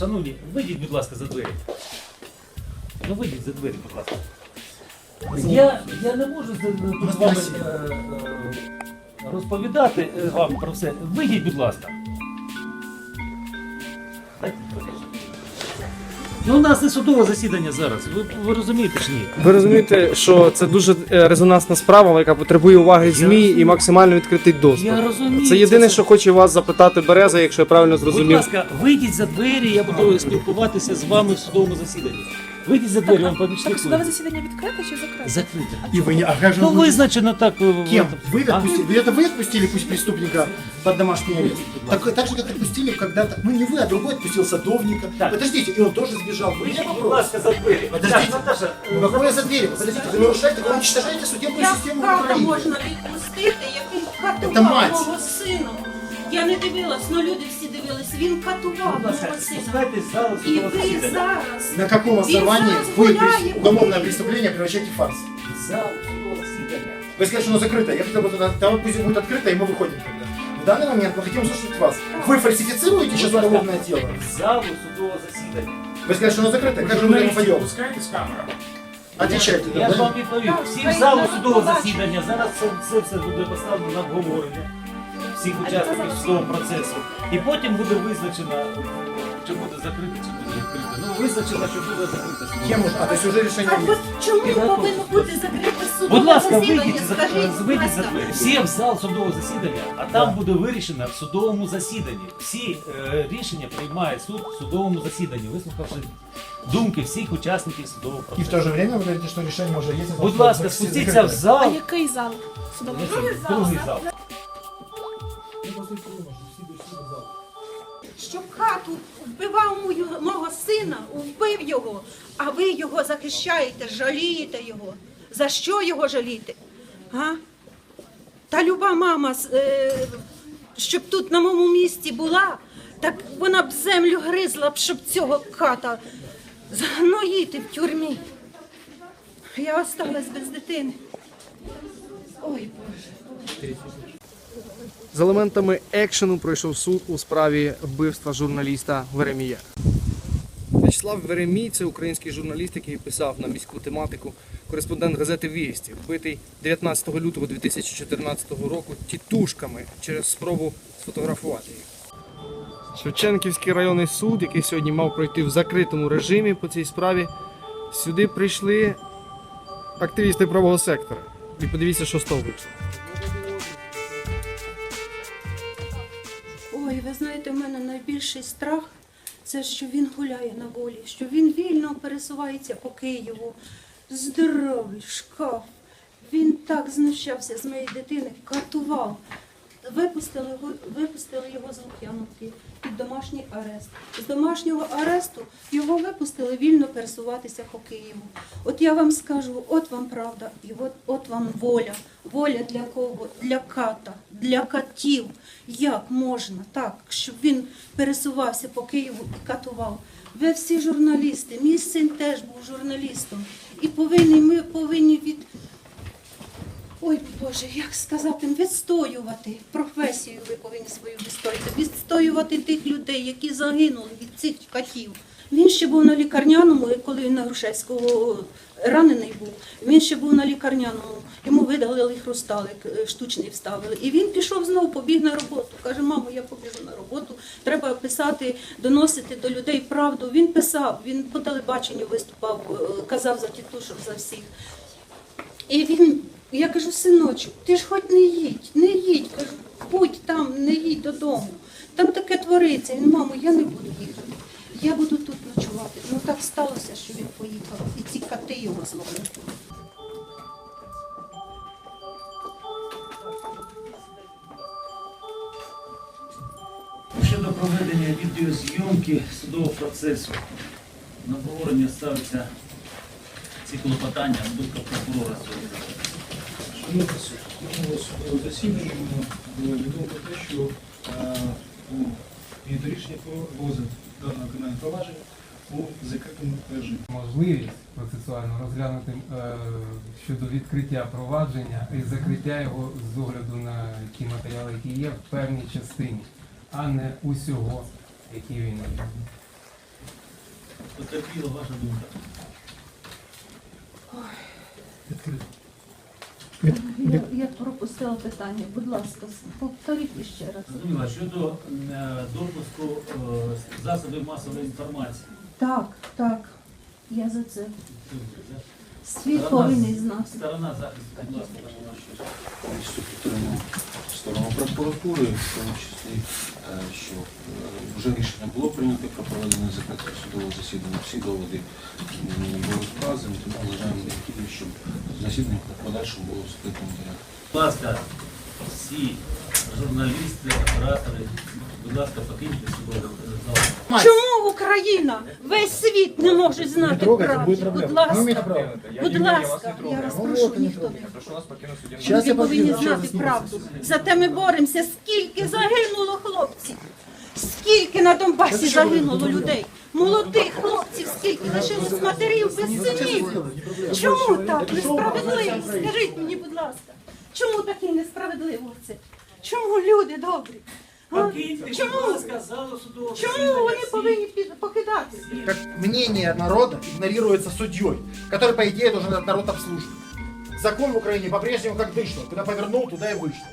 шановні, вийдіть, будь ласка, за двері. Ну вийдіть за двері, будь ласка. Я, я не можу з, з вами е, е, розповідати е, вам про все. Вийдіть, будь ласка. Дайте, покажу. Ну, у нас не судове засідання зараз. Ви, ви розумієте ж ні? Ви розумієте, що це дуже е, резонансна справа, яка потребує уваги ЗМІ і розумію. максимально відкритий доступ. Я розумію. Це єдине, це- що хоче вас запитати Береза, якщо я правильно Будь зрозумів. ласка, вийдіть за двері, я буду спілкуватися з вами в судовому засіданні. Вийдіть за двері, вам Так помічник. судове засідання відкрите чи закрите? Закрите. И вы не... А как же Ну вы будете- визначено так. е, Кем? в- Вы А? отпустили? Вы это вы отпустили пусть преступника под домашний арест? Так, так же, как отпустили когда-то... Ну не вы, а другой отпустил садовника. Так. Подождите, и он тоже сбежал. Вы Вийдіть, не будь вопрос. ласка, за двері. Подождите. Так, Наташа, Ну какое за дверью? Подождите, вы нарушаете, вы уничтожаете судебную Як систему брата Украины. можна відпустити, який Та катував мать. мого сина? Я не дивилась, але люди всі дивились. Він катував будь ласка, мого сина. спускайтесь з залу І судового ви засідання. зараз. На каком основании зараз вы гуляє. уголовное преступление превращаете в фарс? Зал судового засідання. Вы сказали, что оно закрыто. Я хотел бы туда, там пусть будет открыто, и мы выходим тогда. В данный момент мы хотим услышать вас. Вы фальсифицируете сейчас Будь ласка, уголовное дело? в Залу судового засідання. Вы сказали, что оно закрыто. Как же мы туда пойдем? пускаете с камеры? Отвечайте. Я ж да? вам відповів. Так, Всі в хай залу народ судового побачить. засідання. Зараз це, це все буде поставлено на обговорення Всіх учасників судового процесу. І потім буде визначено, чи буде закрите, чи буде відкрите. Ну, визначено, що буде закрите судове. Кем уже? А, то есть уже решение А есть. от чому повинно бути закрите судове Будь ласка, вийдіть, за- Скажіть, будь вийдіть за ласка. двері. Всі в зал судового засідання, а там буде вирішено в судовому засіданні. Всі е, рішення приймає суд в судовому засіданні, вислухавши думки всіх учасників судового И в процесу. то же время вы говорите, что решение уже есть. Будь ласка, спустіться в А зал. який зал? Судовий Другий зал. Вбивав мого сина, вбив його, а ви його захищаєте, жалієте його. За що його жаліти? А? Та люба мама, е, щоб тут на моєму місці була, так вона б землю гризла б, щоб цього ката загноїти в тюрмі. Я осталась без дитини. Ой Боже. З елементами екшену пройшов суд у справі вбивства журналіста Веремія. В'ячеслав Веремій це український журналіст, який писав на міську тематику, кореспондент газети Вісті, вбитий 19 лютого 2014 року тітушками через спробу сфотографувати їх. Шевченківський районний суд, який сьогодні мав пройти в закритому режимі по цій справі, сюди прийшли активісти правого сектора. І подивіться, що з того вийшло. Ой, ви знаєте, в мене найбільший страх це що він гуляє на волі, що він вільно пересувається по Києву. Здоровий шкаф. Він так знущався з моєї дитини, катував. Випустили, випустили його з Лук'яновки під домашній арест. З домашнього аресту його випустили вільно пересуватися по Києву. От я вам скажу, от вам правда, і от, от вам воля. Воля для кого? Для ката, для катів. Як можна так, щоб він пересувався по Києву і катував? Ви всі журналісти, мій син теж був журналістом. І повинні, ми повинні від, Ой, Боже, як сказати, відстоювати професію ви повинні свою відстоювати, відстоювати тих людей, які загинули від цих катів. Він ще був на лікарняному, коли він на Грушевського ранений був. Він ще був на лікарняному. Йому видалили хрусталик, е, штучний вставили. І він пішов знову, побіг на роботу. Каже, мамо, я побіжу на роботу. Треба писати, доносити до людей правду. Він писав, він по телебаченню виступав, е, казав за тітушок, за всіх. І він, я кажу, синочок, ти ж хоч не їдь, не їдь, кажу, будь там, не їдь додому. Там таке твориться. Він, мамо, я не буду їхати. Я буду тут ночувати. Ну так сталося, що він поїхав. І ці кати його зловили. Щодо проведення відеозйомки судового процесу, на обговорення ставиться ці клопотання будь прокурора сьогодні. Минулого судового засідання було відомо про те, що е, прийнято рішення про розгляд даного кримінального провадження у закритому режимі. можливість процесуально розглянути е, щодо відкриття провадження і закриття його з огляду на ті матеріали, які є в певній частині, а не усього, які він є. Потерпіла ваша думка. Я, я пропустила питання. Будь ласка, повторіть ще раз. Зрозуміло, щодо е, допуску е, засобів масової інформації. Так, так. Я за це. Світ повинен знати. Сторона захисту, будь ласка, повністю підтримую сторону прокуратури, в тому числі, що е, вже рішення було прийнято про проведення закритого судового засідання. Всі доводи були вказані, тому вважаємо необхідним, щоб засідання в подальшому було в скликаному. Будь ласка, всі журналісти, оператори, будь ласка, покиньте судовий зал. Чому Україна? Весь світ не може знати правду. Будь ласка, будь ласка, я вас Ну, прошу, ніхто не. Люди повинні знати правду. Зате ми боремося. Скільки загинуло хлопців? Скільки на Донбасі загинуло людей? Молодих хлопців, скільки лишилось матерів без синів. Чому так несправедливо? Скажіть мені, будь ласка, чому таке несправедливо це? Чому люди добрі? А? Покиньте, будь Чому? ласка, залу судового Чому засідання. вони Всі. повинні під- покидатися? Как мнение народа игнорируется судьей, который, по идее, должен этот народ обслуживать. Закон в Украине по-прежнему как дышло. Куда повернул, туда и вышло.